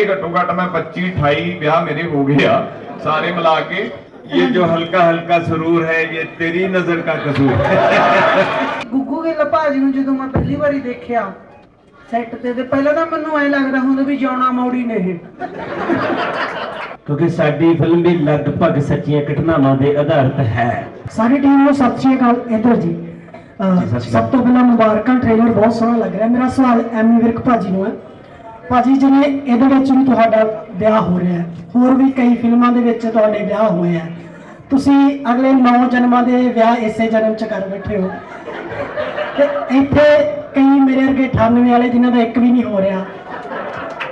ਲਈਏ ਘੱਟੋ ਘੱਟ ਮੈਂ 25 28 ਵਿਆਹ ਮੇਰੇ ਹੋ ਗਏ ਆ ਸਾਰੇ ਮਿਲਾ ਕੇ ये जो हल्का हल्का सुरूर है ये तेरी नजर का कसूर है ਗੁੱਗੂ ਗਿੱਲ ਭਾਜੀ ਨੂੰ ਜਦੋਂ ਮੈਂ ਪਹਿਲੀ ਵਾਰੀ ਦੇਖਿਆ ਸੈੱਟ ਤੇ ਤੇ ਪਹਿਲਾਂ ਤਾਂ ਮੈਨੂੰ ਐ ਲੱਗਦਾ ਹੁੰਦਾ ਵੀ ਜਾਣਾ ਮੌੜੀ ਨੇ ਇਹ ਕਿਉਂਕਿ ਸਾਡੀ ਫਿਲਮ ਵੀ ਲਗਭਗ ਸੱਚੀਆਂ ਘਟਨਾਵਾਂ ਦੇ ਆਧਾਰਿਤ ਹੈ ਸਾਰੀ ਟੀਮ ਨੂੰ ਸਤਿ ਸ਼੍ਰੀ ਅਕਾਲ ਇਧਰ ਜੀ ਅਹ ਜੀ, ਸਤਿ ਸ਼੍ਰੀ ਸਭ ਤੋਂ ਪਹਿਲਾਂ ਮੁਬਾਰਕਾਂ ਟ੍ਰੇਲਰ ਬਹੁਤ ਸੋਹਣਾ ਲੱਗ ਰਿਹਾ ਮੇਰਾ ਸਵਾਲ ਐਮੀ ਵਿਰਕ ਭਾਜੀ ਨੂੰ ਹੈ ਭਾਜੀ, ਜਿਵੇਂ ਇਹਦੇ ਵਿੱਚ ਵੀ ਤੁਹਾਡਾ ਵਿਆਹ ਹੋ ਰਿਹਾ ਹੈ, ਹੋਰ ਵੀ ਕਈ ਫਿਲਮਾਂ ਦੇ ਵਿੱਚ ਤੁਹਾਡੇ ਵਿਆਹ ਹੋਏ ਆ ਤੁਸੀਂ ਅਗਲੇ 9 ਜਨਮਾਂ ਦੇ ਵਿਆਹ ਇਸੇ ਜਨਮ ਚ ਕਰ ਬੈਠੇ ਹੋ। ਤੇ ਇੱਥੇ ਕਈ ਮੇਰੇ ਵਰਗੇ 98 ਵਾਲੇ ਜਿਨ੍ਹਾਂ ਦਾ ਇੱਕ ਵੀ ਨਹੀਂ ਹੋ ਰਿਹਾ।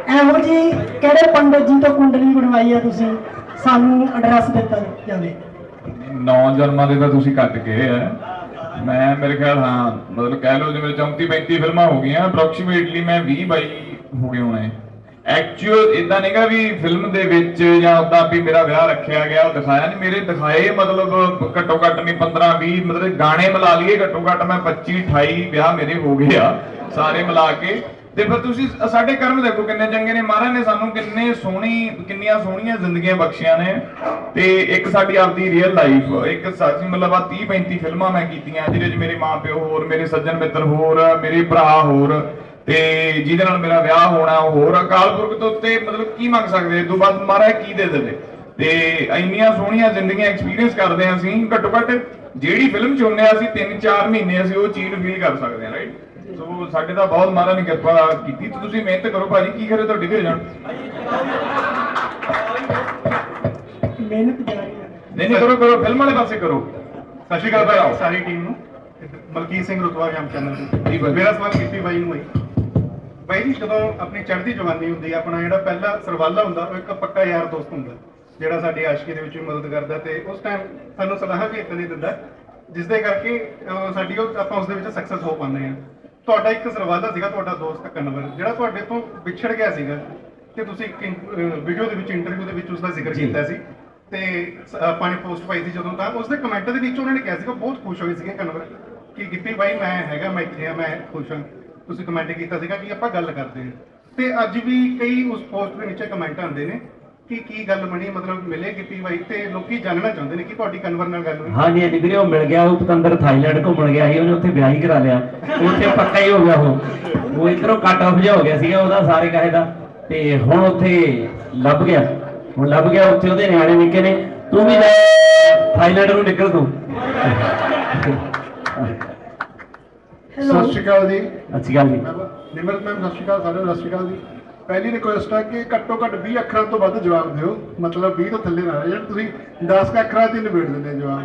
ਇਹੋ ਜੀ ਕਿਹੜੇ ਪੰਡਤ ਜੀ ਤੋਂ ਕੁੰਡਲੀ ਬਣਵਾਈ ਆ ਤੁਸੀਂ? ਸਾਨੂੰ ਐਡਰੈਸ ਦਿੱਤਾ ਜਾਵੇ। ਨੌ ਜਨਮਾਂ ਦੇ ਤਾਂ ਤੁਸੀਂ ਕੱਟ ਗਏ ਆ ਮੈਂ, ਮੇਰੇ ਖਿਆਲ, ਹਾਂ, ਮਤਲਬ ਕਹਿ ਲਓ ਜਿਵੇਂ 34 35 ਫਿਲਮਾਂ ਹੋ ਗਈਆਂ ਅਪਰੋਕਸੀਮੇਟਲੀ ਮੈਂ 20 22 ਹੋ ਗਏ ਐਕਚੁਅਲ ਇਦਾਂ ਨਹੀਂਗਾ ਵੀ ਫਿਲਮ ਦੇ ਵਿੱਚ ਜਾਂ ਉਦਾਂ ਵੀ ਮੇਰਾ ਵਿਆਹ ਰੱਖਿਆ ਗਿਆ, ਉਹ ਦਿਖਾਇਆ ਨਹੀਂ ਮੇਰੇ ਦਿਖਾਏ ਮਤਲਬ ਘੱਟੋ ਘੱਟ ਨਹੀਂ 15 20 ਮਤਲਬ ਗਾਣੇ ਮਿਲਾ ਲਈਏ ਘੱਟੋ ਘੱਟ ਮੈਂ 25 28 ਵਿਆਹ ਮੇਰੇ ਹੋ ਗਏ ਆ, ਸਾਰੇ ਮਿਲਾ ਕੇ। ਤੇ ਫਿਰ ਤੁਸੀਂ ਸਾਡੇ ਕਰਮ ਦੇਖੋ ਕਿੰਨੇ ਚੰਗੇ ਨੇ। ਮਹਾਰਾਜ ਨੇ ਸਾਨੂੰ ਕਿੰਨੇ ਸੋਹਣੀ, ਕਿੰਨੀਆਂ ਸੋਹਣੀਆਂ ਜ਼ਿੰਦਗੀਆਂ ਬਖਸ਼ੀਆਂ ਨੇ। ਤੇ ਇੱਕ ਸਾਡੀ ਆਪਦੀ ਰੀਅਲ ਲਾਈਫ ਇੱਕ ਸਾਡੀ ਮਤਲਬ ਆ 30 35 ਫਿਲਮਾਂ ਮੈਂ ਕੀਤੀਆਂ। ਜਿਹਦੇ 'ਚ ਮੇਰੇ ਮਾਪਿਓ ਹੋਰ, ਮੇਰੇ ਸੱਜਣ ਮਿੱਤਰ ਹੋਰ, ਮੇਰੇ ਭਰਾ ਹੋਰ। ਤੇ ਜਿਹਦੇ ਨਾਲ ਮੇਰਾ ਵਿਆਹ ਹੋਣਾ ਉਹ ਹੋਰ ਅਕਾਲ ਪੁਰਖ ਤੋਂ ਉੱਤੇ ਮਤਲਬ ਕੀ ਮੰਗ ਸਕਦੇ? ਇਸ ਤੋਂ ਬਾਅਦ ਮਹਾਰਾਜ ਕੀ ਦੇ ਦੇਵੇ ਤੇ ਇੰਨੀਆਂ ਸੋਹਣੀਆਂ ਜ਼ਿੰਦਗੀਆਂ ਐਕਸਪੀਰੀਅੰਸ ਕਰਦੇ ਹਾਂ ਅਸੀਂ। ਘੱਟੋ ਘੱਟ ਜਿਹੜੀ ਫਿਲਮ ਚ ਹੁੰਨੇ ਆ ਅਸੀਂ 3-4 ਮਹੀਨੇ ਅਸੀਂ ਉਹ ਚੀਜ਼ ਨੂੰ ਫੀਲ ਕਰ ਸਕਦੇ ਹਾਂ ਰਾਈਟ ਸੋ ਸਾਡੇ ਤਾਂ ਬਹੁਤ ਮਹਾਰਾਜ ਨੇ ਕਿਰਪਾ ਕੀਤੀ। ਤੇ ਤੁਸੀਂ ਮਿਹਨਤ ਕਰੋ ਭਾਜੀ ਕੀ ਕਰੇ ਤੁਹਾਡੀ ਹੋ ਜਾਣ ਮਿਹਨਤ ਜਾਰੀ ਹੈ ਨਹੀਂ ਨਹੀਂ ਕਰੋ ਕਰੋ। ਫਿਲਮ ਵਾਲੇ ਪਾਸੇ ਕਰੋ। ਸਤਿ ਸ਼੍ਰੀ ਅਕਾਲ ਭਾਈ ਸਾਰੀ ਟੀਮ ਨੂੰ। ਮਲਕੀਤ ਸਿੰਘ ਰੁਤਵਾ ਜਮ ਚੈਨਲ ਜੀ। ਮੇਰਾ ਸਵਾਲ ਕੀਤੀ ਬਾਈ ਨੂੰ ਹੈ। ਬਾਈ ਜੀ ਜਦੋਂ ਆਪਣੀ ਚੜ੍ਹਦੀ ਜਵਾਨੀ ਹੁੰਦੀ ਹੈ ਆਪਣਾ ਜਿਹੜਾ ਪਹਿਲਾ ਸਰਵਾਲਾ ਹੁੰਦਾ ਉਹ ਇੱਕ ਪੱਕਾ ਯਾਰ ਦੋਸਤ ਹੁੰਦਾ ਜਿਹੜਾ ਸਾਡੀ ਆਸ਼ਕੀ ਦੇ ਵਿੱਚ ਵੀ ਮਦਦ ਕਰਦਾ ਤੇ ਉਸ ਟਾਈਮ ਸਾਨੂੰ ਸਲਾਹਾਂ ਵੀ ਇਤਨੀ ਦਿੰਦਾ ਜਿਸ ਦੇ ਕਰਕੇ ਅਹ, ਸਾਡੀ ਉਹ ਆਪਾਂ ਉਸ ਦੇ ਵਿੱਚ ਸਕਸੈਸ ਹੋ ਪਾਉਂਦੇ ਹਾਂ ਤੁਹਾਡਾ ਇੱਕ ਸਰਵਾਲਾ ਸੀਗਾ ਤੁਹਾਡਾ ਦੋਸਤ ਕਨਵਰ ਜਿਹੜਾ ਤੁਹਾਡੇ ਤੋਂ ਵਿਛੜ ਗਿਆ ਸੀਗਾ ਤੇ ਤੁਸੀਂ ਵੀਡੀਓ ਦੇ ਵਿੱਚ ਇੰਟਰਵਿਊ ਦੇ ਵਿੱਚ ਉਸ ਦਾ ਜ਼ਿਕਰ। ਕੀਤਾ ਸੀ ਤੇ ਸ- ਆਪਾਂ ਨੇ ਪੋਸਟ ਪਾਈ ਸੀ ਜਦੋਂ ਤਾਂ ਉਸ ਦੇ ਕਮੈਂਟ ਦੇ ਵਿੱਚ ਉਹਨਾਂ ਨੇ ਕਿਹਾ ਸੀਗਾ ਬਹੁਤ ਖੁਸ਼ ਹੋਏ ਸੀਗੇ ਕਨਵਰ ਕਿ ਗਿੱਪੀ ਬਾਈ ਮੈਂ ਹੈਗਾ ਮੈਂ ਇੱਥੇ ਆ ਮੈਂ ਖੁਸ਼ ਹਾਂ ਤੁਸੀਂ ਕਮੈਂਟ ਕੀਤਾ ਸੀਗਾ ਕਿ ਆਪਾਂ ਗੱਲ ਕਰਦੇ ਹਾਂ। ਤੇ ਅੱਜ ਵੀ ਕਈ ਉਸ ਪੋਸਟ ਦੇ ਨੀਚੇ ਕਮੈਂਟ ਆਉਂਦੇ ਨੇ ਕਿ ਕੀ ਗੱਲ ਬਣੀ, ਮਤਲਬ ਮਿਲੇ ਗਿੱਪੀ ਤੇ ਲੋਕੀ ਜਾਣਨਾ ਚਾਹੁੰਦੇ ਨੇ ਕਿ ਤੁਹਾਡੀ ਕਨਵਰ ਨਾਲ ਗੱਲ ਹੋਈ। ਹਾਂਜੀ ਹਾਂਜੀ ਵੀਰੇ, ਉਹ ਮਿਲ ਗਿਆ, ਉਹ ਪਤੰਦਰ ਥਾਈਲੈਂਡ ਘੁੰਮਣ ਗਿਆ ਸੀ, ਉਹਨੇ ਉੱਥੇ ਵਿਆਹ ਹੀ ਕਰਾ ਲਿਆ। ਉੱਥੇ ਪੱਕਾ ਹੀ ਹੋ ਗਿਆ ਉਹ। ਉਹ ਇਧਰੋਂ ਕੱਟ ਆਫ ਜਿਹਾ ਹੋ ਗਿਆ ਸੀਗਾ ਉਹਦਾ ਸਾਰੇ ਕਹੇ ਦਾ। ਤੇ ਹੁਣ ਉੱਥੇ ਲੱਭ ਗਿਆ। ਹੁਣ ਲੱਭ ਗਿਆ, ਉੱਥੇ ਉਹਦੇ ਨਿਆਣੇ ਨਿੱਕੇ ਨੇ। ਤੂੰ ਵੀ ਲੈ, ਥਾਈਲੈਂਡ ਨੂੰ ਨਿਕਲ ਤੂੰ। ਸਤਿ ਸ਼੍ਰੀ ਅਕਾਲ ਜੀ। ਅੱਛੀ ਗੱਲ ਨਹੀਂ ਨਿਮਰਤ ਮੈਮ ਸਤਿ ਸ਼੍ਰੀ ਅਕਾਲ ਸਾਰਿਆਂ ਨੂੰ ਸਤਿ ਸ਼੍ਰੀ ਅਕਾਲ ਜੀ। ਪਹਿਲੀ ਰਿਕੁਐਸਟ ਹੈ ਕਿ ਘੱਟੋ ਘੱਟ 20 ਅੱਖਰਾਂ ਤੋਂ ਵੱਧ ਜਵਾਬ ਦਿਓ। ਮਤਲਬ 20 ਤੋਂ ਥੱਲੇ ਨਾ ਰਹਿ। ਜਾਣ ਤੁਸੀਂ 10 ਕੁ ਅੱਖਰਾਂ 'ਚ ਨਿਬੇੜ ਦਿੰਦੇ ਹੋ ਜਵਾਬ।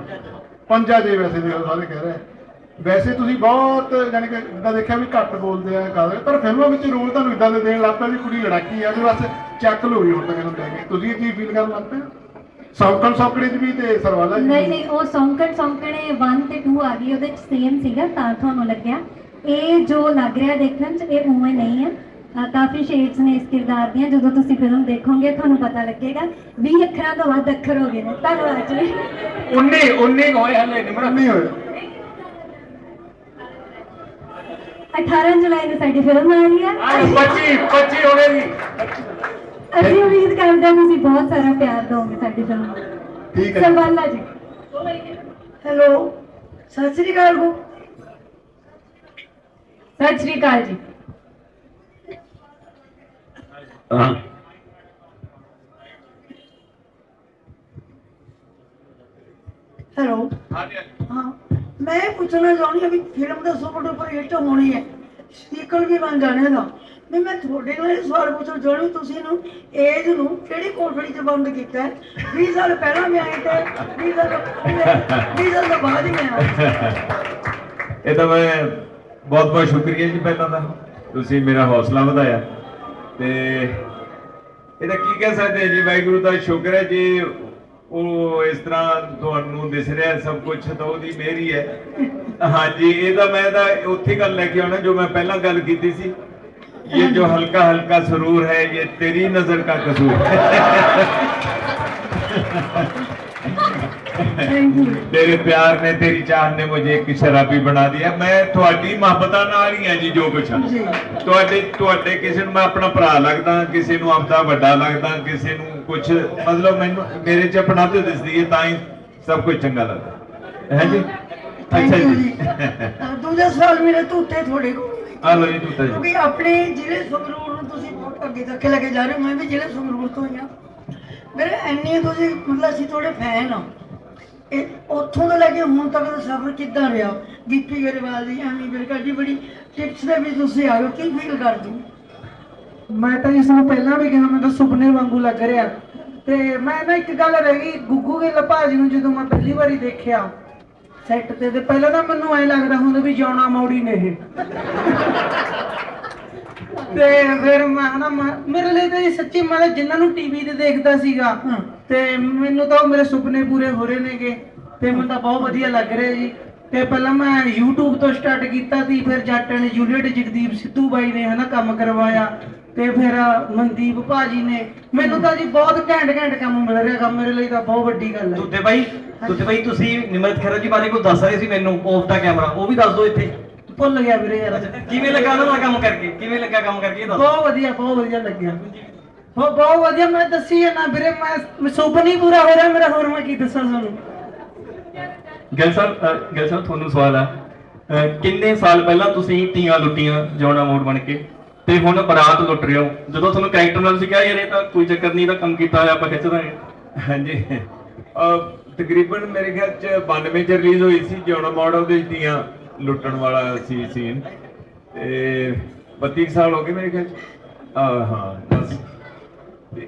ਪੰਜਾ ਜੇ ਵੈਸੇ ਉਹ ਸਾਰੇ ਕਹਿ ਰਹੇ। ਵੈਸੇ ਤੁਸੀਂ ਬਹੁਤ ਯਾਨੀ ਕਿ ਇਦਾਂ ਦੇਖਿਆ ਵੀ ਘੱਟ ਬੋਲਦੇ ਆ ਕਰਦੇ ਪਰ ਫਿਲਮਾਂ ਵਿੱਚ ਰੋਲ ਤੁਹਾਨੂੰ ਇਦਾਂ ਦੇ ਦੇਣ ਲੱਗ ਪਿਆ ਵੀ ਕੁੜੀ ਲੜਾਕੀ ਆ ਉਹਦੇ ਵਾਸਤੇ ਚੱਕ ਲੋ ਵੀ ਹੁਣ ਤੱਕ ਇਹਨੂੰ ਲੈ ਕੇ। ਤੁਸੀਂ ਇਹ ਚੀਜ਼ ਫੀਲ ਕਰਨ ਲੱਗ ਪਏ? ਸੌਕਣ ਸੌਕੜੇ 'ਚ ਵੀ ਤੇ ਸਰਵਾਲਾ ਜੀ ਨਹੀਂ ਨਹੀਂ ਉਹ ਸੌਂਕਣ ਸੌਂਕਣੇ 1 ਤੇ 2 ਆ ਗਈ ਉਹਦੇ ਚ ਸੇਮ ਸੀਗਾ ਤਾਂ ਤੁਹਾਨੂੰ ਲੱਗਿਆ। ਇਹ ਜੋ ਲੱਗ ਰਿਹਾ ਦੇਖਣ ਚ ਇਹ ਉਵੇਂ ਨਹੀਂ ਹੈ। ਕਾਫੀ ਸ਼ੇਡਸ ਨੇ ਇਸ ਕਿਰਦਾਰ ਦੀਆਂ ਜਦੋਂ ਤੁਸੀਂ ਫਿਲਮ ਦੇਖੋਗੇ ਤੁਹਾਨੂੰ ਪਤਾ ਲੱਗੇਗਾ 20 ਅੱਖਰਾਂ ਤੋਂ ਵੱਧ ਅੱਖਰ ਹੋ ਗਏ ਨੇ। ਧੰਨਵਾਦ ਜੀ। 19 19 ਹੋਏ ਹਲੇ ਨਿਮਰ ਨਹੀਂ ਹੋਇਆ 18 ਜੁਲਾਈ ਨੂੰ ਸਾਡੀ ਫਿਲਮ ਆ ਰਹੀ ਹੈ। 25 25 ਹੋ ਗਏ ਜੀ। ਅਸੀਂ ਉਮੀਦ ਕਰਦੇ ਹਾਂ ਤੁਸੀਂ ਬਹੁਤ ਸਾਰਾ ਪਿਆਰ ਦਿਓਗੇ ਸਾਡੀ ਫਿਲਮ ਨੂੰ। ਠੀਕ ਹੈ ਸਰਵਾਲਾ ਜੀ। ਹੈਲੋ ਸਤਿ ਸ੍ਰੀ ਅਕਾਲ ਗੋ ਸਤਿ ਸ਼੍ਰੀ ਅਕਾਲ ਜੀ। ਹਾਂ। ਹੈਲੋ। ਹਾਂ ਮੈਂ ਪੁੱਛਣਾ ਚਾਹੁੰਦੀ ਹਾਂ ਵੀ ਫਿਲਮ ਦਾ ਸੁਪਰ ਡੁਪਰ ਹਿੱਟ ਹੋਣੀ ਹੈ। ਸੀਕਲ ਵੀ ਬਣ ਜਾਣੇ ਦਾ ਨਹੀਂ ਮੈਂ ਤੁਹਾਡੇ ਨਾਲ ਇਹ ਸਵਾਲ ਪੁੱਛਣਾ ਚਾਹੁੰਦੀ ਤੁਸੀਂ ਨੂੰ ਏਜ ਨੂੰ ਕਿਹੜੀ ਕੋਠੜੀ 'ਚ ਬੰਦ ਕੀਤਾ ਹੈ? 20 ਸਾਲ ਪਹਿਲਾਂ ਮੈਂ ਆਈ ਤੇ 20 ਸਾਲ 20 ਸਾਲ ਤੋਂ ਬਾਅਦ ਹੀ ਮੈਂ ਆਈ। ਇਹ ਤਾਂ ਮੈਂ ਬਹੁਤ ਬਹੁਤ ਸ਼ੁਕਰੀਆ ਜੀ ਪਹਿਲਾਂ ਤਾਂ। ਤੁਸੀਂ ਮੇਰਾ ਹੌਸਲਾ ਵਧਾਇਆ। ਤੇ ਇਹਦਾ ਕੀ ਕਹਿ ਸਕਦੇ ਜੀ, ਵਾਹਿਗੁਰੂ ਦਾ ਸ਼ੁਕਰ ਹੈ ਜੀ, ਉਹ ਇਸ ਤਰ੍ਹਾਂ ਤੁਹਾਨੂੰ ਦਿਸ ਰਿਹਾ ਸਭ ਕੁਝ ਤਾਂ ਉਹਦੀ ਮਿਹਰ ਹੀ ਹੈ। ਹਾਂਜੀ, ਇਹ ਤਾਂ ਮੈਂ ਤਾਂ ਉੱਥੇ ਗੱਲ ਲੈ ਕੇ ਆਉਣਾ, ਜੋ ਮੈਂ ਪਹਿਲਾਂ ਗੱਲ ਕੀਤੀ ਸੀ। ਹਲਕਾ ਸਰੂਰ ਹੈ ਇਹ ਤੇਰੀ ਨਜ਼ਰ ਦਾ ਕਸੂਰ ਹੈ ਥੈਂਕ ਯੂ ਤੇਰੇ ਪਿਆਰ ਨੇ ਤੇਰੀ ਚਾਹਤ ਨੇ ਮੁਝੇ ਇੱਕ ਸ਼ਰਾਬੀ ਬਣਾ ਦਿਆ ਮੈਂ ਤੁਹਾਡੀ ਮੁਹੱਬਤਾਂ ਨਾਲ ਹੀ ਆ ਜੀ ਜੋ ਕੁਛ। ਤੁਹਾਡੇ ਤੁਹਾਡੇ ਕਿਸੇ ਨੂੰ ਮੈਂ ਆਪਣਾ ਭਰਾ ਲੱਗਦਾ ਕਿਸੇ ਨੂੰ ਆਪਦਾ ਵੱਡਾ ਲੱਗਦਾ ਕਿਸੇ ਨੂੰ ਕੁਛ ਮਤਲਬ ਮੈਨੂੰ ਮੇਰੇ ਚ ਆਪਣਾ ਤੇ ਦਿਸਦੀ ਹੈ ਤਾਂ ਹੀ ਸਭ ਕੁਝ ਚੰਗਾ ਲੱਗਦਾ ਹੈ ਜੀ ਯੂ ਜੀ ਦੂਜਾ ਸਵਾਲ ਮੇਰੇ ਤੋਂ ਉੱਤੇ ਆ ਲੋ ਜੀ ਤੂੰ ਤਾਂ ਜੀ। ਕਿਉਂਕਿ ਆਪਣੇ ਜ਼ਿਲ੍ਹੇ ਸੰਗਰੂਰ ਨੂੰ ਤੁਸੀਂ ਬਹੁਤ ਅੱਗੇ ਤੱਕ ਲੈ ਕੇ ਜਾ ਰਹੇ ਹੋ ਮੈਂ ਵੀ ਜ਼ਿਲ੍ਹੇ ਸੰਗਰੂਰ ਤੋਂ ਹੀ ਹਾਂ। ਮੇਰੇ ਇੰਨੇ ਤੁਸੀਂ ਮਤਲਬ ਅਸੀਂ ਤੁਹਾਡੇ ਫੈਨ ਆ ਇਹ ਉੱਥੋਂ ਤੋਂ ਲੈ ਕੇ ਹੁਣ ਤੱਕ ਦਾ ਸਫ਼ਰ ਕਿੱਦਾਂ ਰਿਹਾ? ਦੀਪੀ ਗਰੇਵਾਲ ਦੀ ਐਮੀ ਬਿਰਕਾ ਦੀ ਬੜੀ ਟਿਪਸ ਦੇ ਵੀ ਤੁਸੀਂ ਆਇਓ ਕੀ ਫੀਲ ਕਰਦੇ ਹੋ? ਮੈਂ ਤਾਂ ਇਸ ਨੂੰ ਪਹਿਲਾਂ ਵੀ ਕਿਹਾ ਮੈਂ ਤਾਂ ਸੁਪਨੇ ਵਾਂਗੂ ਲੱਗ ਰਿਹਾ। ਤੇ ਮੈਂ ਨਾ ਇੱਕ ਗੱਲ ਰਹਿ ਗਈ ਗੁੱਗੂ ਗਿੱਲ ਭਾਜੀ ਨੂੰ ਜਦੋਂ ਮੈਂ ਪਹਿਲੀ ਵਾਰੀ ਦੇਖਿਆ ਸੈੱਟ ਤੇ ਤੇ ਪਹਿਲਾਂ ਤਾਂ ਮੈਨੂੰ ਐ ਲੱਗਦਾ ਹੁੰਦਾ ਵੀ ਜਾਣਾ ਮੌੜੀ ਨੇ ਇਹ। ਤੇ ਫਿਰ ਮੈਂ ਨਾ ਮੇਰੇ ਲਈ ਤਾਂ ਸੱਚੀ ਮੈਂ ਜਿਨ੍ਹਾਂ ਨੂੰ ਟੀਵੀ ਤੇ ਦੇਖਦਾ ਸੀਗਾ। ਤੇ ਮੈਨੂੰ ਤਾਂ ਮੇਰੇ ਸੁਪਨੇ ਪੂਰੇ ਹੋ ਰਹੇ ਨੇਗੇ। ਤੇ ਮੈਨੂੰ ਤਾਂ ਬਹੁਤ ਵਧੀਆ ਲੱਗ ਰਿਹਾ ਜੀ। ਤੇ ਪਹਿਲਾਂ ਮੈਂ YouTube ਤੋਂ ਸਟਾਰਟ ਕੀਤਾ ਸੀ ਫਿਰ ਜੱਟ ਨੇ ਜੂਲੀਅਟ ਜਗਦੀਪ ਸਿੱਧੂ ਬਾਈ ਨੇ ਹਨਾ ਕੰਮ ਕਰਵਾਇਆ ਤੇ ਫਿਰ ਮਨਦੀਪ ਭਾਜੀ ਨੇ। ਮੈਨੂੰ ਤਾਂ ਜੀ ਬਹੁਤ ਘੈਂਟ ਘੈਂਟ ਕੰਮ ਮਿਲ ਰਿਹਾ ਕੰਮ ਮੇਰੇ ਲਈ ਤਾਂ ਬਹੁਤ ਵੱਡੀ ਗੱਲ ਹੈ। ਤੁੱਤੇ ਭਾਈ ਤੁੱਤੇ ਭਾਈ ਤੁਸੀਂ ਨਿਮਰਤ ਖਹਿਰਾ ਜੀ ਬਾਰੇ ਕੋਈ ਦੱਸ ਰਹੇ ਸੀ ਮੈਨੂੰ ਆਫ ਦਾ ਕੈਮਰਾ ਉਹ ਵੀ ਦੱਸ ਦਿਓ ਇੱਥੇ। ਭੁੱਲ ਗਿਆ ਵੀਰੇ ਯਾਰ। ਕਿਵੇਂ ਲੱਗਾ ਉਹਨਾਂ ਕੰਮ ਕਰਕੇ? ਕਿਵੇਂ ਲੱਗਾ ਕੰਮ ਕਰਕੇ ਇਹ ਦੱਸੋ ਬਹੁਤ ਵਧੀਆ ਬਹੁਤ ਵਧੀਆ ਲੱਗਿਆ। ਹੋ ਬਹੁਤ ਵਧੀਆ ਮੈਂ ਦੱਸੀ ਹੈ ਨਾ ਵੀਰੇ ਮੈਂ ਸੁਪਨਾ ਹੀ ਪੂਰਾ ਹੋ ਰਿਹਾ ਮੇਰਾ ਹੋਰ ਮੈਂ ਕੀ ਦੱਸਾਂ ਤੁਹਾਨੂੰ? ਗਿਲ ਅ, ਗਿਲ ਸਾਹਿਬ ਤੁਹਾਨੂੰ ਸਵਾਲ ਅ, ਕਿੰਨੇ ਸਾਲ ਪਹਿਲਾਂ ਤੁਸੀਂ ਧੀਆਂ ਲੁੱਟੀਆਂ ਜੋਨਾ ਮੋੜ ਬਣ ਕੇ? ਤੇ ਹੁਣ ਬਰਾਤ ਲੁੱਟ ਰਹੇ ਹੋ? ਜਦੋਂ ਤੁਹਾਨੂੰ ਕੈਰੈਕਟਰ ਨਾਲ ਸੀ ਕਿਹਾ ਯਾਰ ਇਹ ਤਾਂ ਕੋਈ ਚੱਕਰ ਨਹੀਂ ਇਹਦਾ ਕੰਮ ਕੀਤਾ ਹੋਇਆ ਆਪਾਂ ਖਿੱਚ ਦਾਂਗੇ ਹਾਂਜੀ। ਤਕਰੀਬਨ ਮੇਰੇ ਖਿਆਲ ਚ 92 ਚ ਰਿਲੀਜ਼ ਹੋਈ ਸੀ ਜਿਉਣਾ ਮਾਡਲ ਦੇ ਦੀਆਂ ਲੁੱਟਣ ਵਾਲਾ ਸੀ ਸੀਨ। ਤੇ 32 ਕੁ ਸਾਲ ਹੋ ਗਏ ਮੇਰੇ ਖਿਆਲ ਚ। ਆਹ, ਹਾਂ ਬਸ।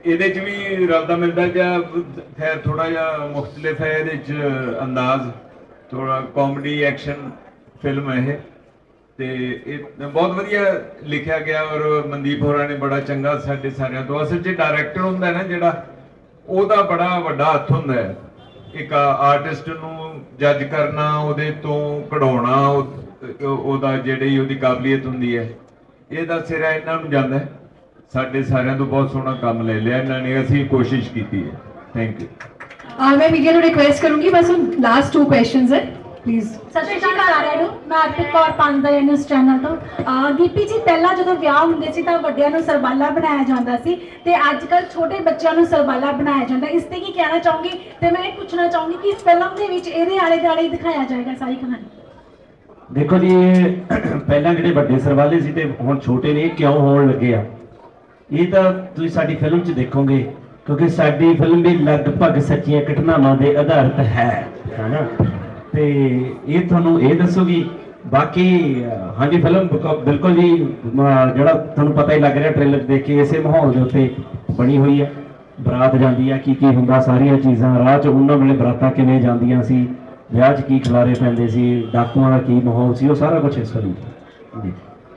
ਇਹਦੇ ਚ ਵੀ ਰਲਦਾ ਮਿਲਦਾ ਜਾਂ ਖੈਰ ਥੋੜਾ ਜਿਹਾ ਮੁxtਲਿਫ ਹੈ ਇਹਦੇ ਚ ਅੰਦਾਜ਼। ਥੋੜਾ ਕਾਮੇਡੀ ਐਕਸ਼ਨ ਫਿਲਮ ਹੈ ਇਹ। ਤੇ ਇਹ ਬਹੁਤ ਵਧੀਆ ਲਿਖਿਆ ਗਿਆ ਔਰ ਮਨਦੀਪ ਹੋਰਾਂ ਨੇ ਬੜਾ ਚੰਗਾ ਸਾਡੇ ਸਾਰਿਆਂ ਤੋਂ। ਅਸਲ 'ਚ ਡਾਇਰੈਕਟਰ ਹੁੰਦਾ ਹੈ ਨਾ ਜਿਹੜਾ ਉਹਦਾ ਬੜਾ ਵੱਡਾ ਹੱਥ ਹੁੰਦਾ ਹੈ। ਇੱਕ ਆਰਟਿਸਟ ਨੂੰ ਜੱਜ ਕਰਨਾ, ਉਹਦੇ ਤੋਂ ਕਢਾਉਣਾ ਉਹਦਾ ਜਿਹੜੀ ਉਹਦੀ ਕਾਬਲੀਅਤ ਹੁੰਦੀ ਹੈ। ਇਹਦਾ ਸਿਰਾ ਇਹਨਾਂ ਨੂੰ ਜਾਂਦਾ ਹੈ। ਸਾਡੇ ਸਾਰਿਆਂ ਤੋਂ ਬਹੁਤ ਸੋਹਣਾ ਕੰਮ ਲੈ ਲਿਆ ਇਹਨਾਂ ਨੇ, ਅਸੀਂ ਕੋਸ਼ਿਸ਼ ਕੀਤੀ ਹੈ। ਥੈਂਕ ਯੂ ਆ ਮੈਂ ਵਿਗਿਆ ਨੂੰ ਰਿਕੁਐਸਟ ਕਰੂੰਗੀ, ਬਸ ਹੁਣ ਲਾਸਟ ਟੂ ਕੁਐਸਚਨਸ ਹੈ। ਪਲੀਜ਼ ਸਤਿ ਸ਼੍ਰੀ ਅਕਾਲ ਸਾਰਿਆਂ ਨੂੰ। ਮੈਂ ਅਰਪਿਤ ਕੌਰ ਪੰਦਾ ਨਿਊਜ਼ ਚੈਨਲ ਤੋਂ। ਦੀਪੀ ਜੀ ਪਹਿਲਾਂ ਜਦੋਂ ਵਿਆਹ ਹੁੰਦੇ ਸੀ ਤਾਂ ਵੱਡਿਆਂ ਨੂੰ ਸਰਬਾਲਾ ਬਣਾਇਆ ਜਾਂਦਾ ਸੀ ਤੇ ਅੱਜ ਕੱਲ ਛੋਟੇ ਬੱਚਿਆਂ ਨੂੰ ਸਰਬਾਲਾ ਬਣਾਇਆ ਜਾਂਦਾ। ਇਸ ਤੇ ਕੀ ਕਹਿਣਾ ਚਾਹੂੰਗੀ? ਤੇ ਮੈਂ ਇਹ ਪੁੱਛਣਾ ਚਾਹੂੰਗੀ ਕਿ ਇਸ ਫਿਲਮ ਦੇ ਵਿੱਚ ਇਹਦੇ ਆਲੇ ਦੁਆਲੇ ਹੀ ਦਿਖਾਇਆ ਜਾਏਗਾ ਸਾਰੀ ਕਹਾਣੀ। ਦੇਖੋ ਜੀ ਪਹਿਲਾਂ ਜਿਹੜੇ ਵੱਡੇ ਸਰਵਾਲੇ ਸੀ ਤੇ ਹੁਣ ਛੋਟੇ ਨੇ ਕਿਉਂ ਹੋਣ ਲੱਗੇ ਆ? ਇਹ ਤਾਂ ਤੁਸੀਂ ਸਾਡੀ ਫਿਲਮ 'ਚ ਦੇਖੋਗੇ ਕਿਉਂਕਿ ਸਾਡੀ ਫਿਲਮ ਵੀ ਲਗਭਗ ਸੱਚੀਆਂ ਘਟਨਾਵਾਂ ਦੇ ਆਧਾਰਿਤ ਹੈ। ਹੈਨਾ ਤੇ ਇਹ ਤੁਹਾਨੂੰ ਇਹ ਦੱਸੂਗੀ ਬਾਕੀ ਹਾਂਜੀ, ਫਿਲਮ ਬਿਲਕੁਲ ਜੀ ਜਿਹੜਾ ਤੁਹਾਨੂੰ ਪਤਾ ਹੀ ਲੱਗ ਰਿਹਾ ਟ੍ਰੇਲਰ ਦੇਖ ਕੇ ਇਸੇ ਮਾਹੌਲ ਦੇ ਉੱਤੇ ਬਣੀ ਹੋਈ ਹੈ। ਬਰਾਤ ਜਾਂਦੀ ਹੈ, ਕੀ ਕੀ ਹੁੰਦਾ, ਸਾਰੀਆਂ ਚੀਜ਼ਾਂ, ਰਾਹ 'ਚ ਉਹਨਾਂ ਵੇਲੇ ਬਰਾਤਾਂ ਕਿਵੇਂ ਜਾਂਦੀਆਂ ਸੀ, ਵਿਆਹ 'ਚ ਕੀ ਖਿਲਾਰੇ ਪੈਂਦੇ ਸੀ, ਡਾਕੂਆਂ ਦਾ ਕੀ ਮਾਹੌਲ ਸੀ, ਉਹ ਸਾਰਾ ਕੁਝ ਇਸ ਫਿਲਮ ਜੀ।